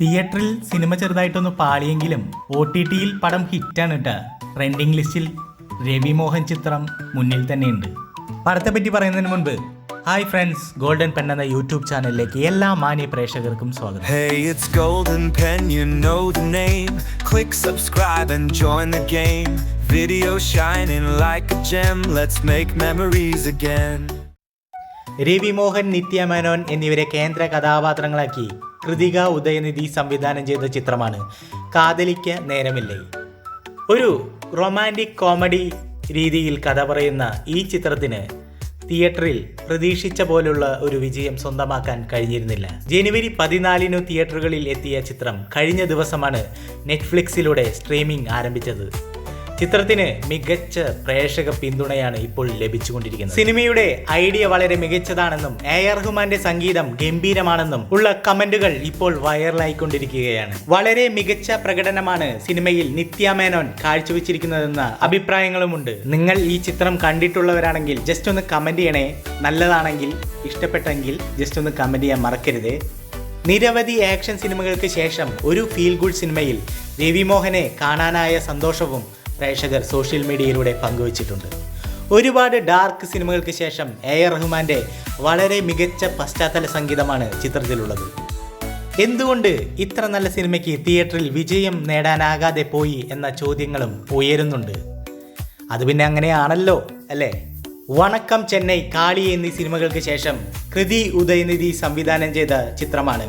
തിയേറ്ററിൽ സിനിമ ചെറുതായിട്ടൊന്ന് പാളിയെങ്കിലും O T ടിയിൽ പടം ഹിറ്റാണ് കേട്ടോ ട്രെൻഡിങ് ലിസ്റ്റിൽ രവി മോഹൻ ചിത്രം മുന്നിൽ തന്നെയുണ്ട് പടത്തെ പറ്റി പറയുന്നതിന് മുൻപ് ഹായ് ഫ്രണ്ട്സ് ഗോൾഡൻ പെൻ എന്ന യൂട്യൂബ് ചാനലിലേക്ക് എല്ലാ മാന്യ പ്രേക്ഷകർക്കും സ്വാഗതം Hey, it's Golden Pen, you know the name. Click subscribe and join the game. Video shining like a gem, let's make memories again. Ravi Mohan നിത്യ മേനോൻ എന്നിവരെ കേന്ദ്ര കഥാപാത്രങ്ങളാക്കി കൃതിക ഉദയനിധി സംവിധാനം ചെയ്ത ചിത്രമാണ് കാതലിക്ക് നേരമില്ലേ. ഒരു റൊമാന്റിക് കോമഡി രീതിയിൽ കഥ പറയുന്ന ഈ ചിത്രത്തിന് തിയേറ്ററിൽ പ്രതീക്ഷിച്ച പോലുള്ള ഒരു വിജയം സ്വന്തമാക്കാൻ കഴിഞ്ഞിരുന്നില്ല. ജനുവരി പതിനാലിനു തിയേറ്ററുകളിൽ എത്തിയ ചിത്രം കഴിഞ്ഞ ദിവസമാണ് നെറ്റ്ഫ്ലിക്സിലൂടെ സ്ട്രീമിംഗ് ആരംഭിച്ചത്. ചിത്രത്തിന് മികച്ച പ്രേക്ഷക പിന്തുണയാണ് ഇപ്പോൾ ലഭിച്ചുകൊണ്ടിരിക്കുന്നത്. സിനിമയുടെ ഐഡിയ വളരെ മികച്ചതാണെന്നും എ ആർ റഹ്മാന്റെ സംഗീതം ഗംഭീരമാണെന്നും ഉള്ള കമന്റുകൾ ഇപ്പോൾ വൈറലായിക്കൊണ്ടിരിക്കുകയാണ്. വളരെ മികച്ച പ്രകടനമാണ് സിനിമയിൽ നിത്യ മേനോൻ കാഴ്ചവെച്ചിരിക്കുന്നതെന്ന അഭിപ്രായങ്ങളുമുണ്ട്. നിങ്ങൾ ഈ ചിത്രം കണ്ടിട്ടുള്ളവരാണെങ്കിൽ ജസ്റ്റ് ഒന്ന് കമന്റ് ചെയ്യണേ. നല്ലതാണെങ്കിൽ ഇഷ്ടപ്പെട്ടെങ്കിൽ ജസ്റ്റ് ഒന്ന് കമന്റ് ചെയ്യാൻ മറക്കരുത്. നിരവധി ആക്ഷൻ സിനിമകൾക്ക് ശേഷം ഒരു ഫീൽ ഗുഡ് സിനിമയിൽ രവിമോഹനെ കാണാനായ സന്തോഷവും പ്രേക്ഷകർ സോഷ്യൽ മീഡിയയിലൂടെ പങ്കുവച്ചിട്ടുണ്ട്. ഒരുപാട് ഡാർക്ക് സിനിമകൾക്ക് ശേഷം എ ആർ റഹ്മാന്റെ വളരെ മികച്ച പശ്ചാത്തല സംഗീതമാണ് ചിത്രത്തിലുള്ളത്. എന്തുകൊണ്ട് ഇത്ര നല്ല സിനിമയ്ക്ക് തിയേറ്ററിൽ വിജയം നേടാനാകാതെ പോയി എന്ന ചോദ്യങ്ങളും ഉയരുന്നുണ്ട്. അത് പിന്നെ അങ്ങനെയാണല്ലോ അല്ലേ? വണക്കം ചെന്നൈ കാളി എന്നീ സിനിമകൾക്ക് ശേഷം കൃതി ഉദയനിധി സംവിധാനം ചെയ്ത ചിത്രമാണ്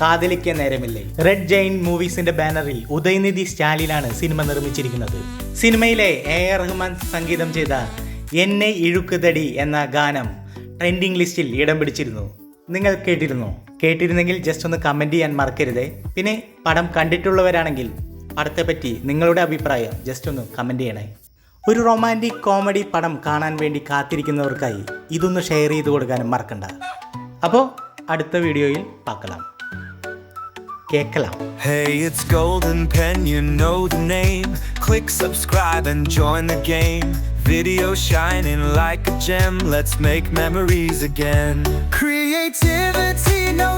കാതലിക്കാൻ നേരമില്ലേ. റെഡ് ജെയിൻ മൂവീസിന്റെ ബാനറിൽ ഉദയനിധി സ്റ്റാലിനാണ് സിനിമ നിർമ്മിച്ചിരിക്കുന്നത്. സിനിമയിലെ എ ആർ റഹ്മാൻ സംഗീതം ചെയ്ത എന്നെ ഇഴുക്കുതടി എന്ന ഗാനം ട്രെൻഡിംഗ് ലിസ്റ്റിൽ ഇടം പിടിച്ചിരുന്നു. നിങ്ങൾ കേട്ടിരുന്നോ? കേട്ടിരുന്നെങ്കിൽ ജസ്റ്റ് ഒന്ന് കമന്റ് ചെയ്യാൻ മറക്കരുതേ. പിന്നെ പടം കണ്ടിട്ടുള്ളവരാണെങ്കിൽ പടത്തെപ്പറ്റി നിങ്ങളുടെ അഭിപ്രായം ജസ്റ്റ് ഒന്ന് കമന്റ് ചെയ്യണേ. ഒരു റൊമാന്റിക് കോമഡി പടം കാണാൻ വേണ്ടി കാത്തിരിക്കുന്നവർക്കായി ഇതൊന്ന് ഷെയർ ചെയ്ത് കൊടുക്കാനും മറക്കണ്ട. അപ്പോൾ അടുത്ത വീഡിയോയിൽ പാക്കണം கேட்கலாம் Hey, it's Golden Pen, you know the name. Click subscribe and join the game. Video shining like a gem, let's make memories again. Creativity, no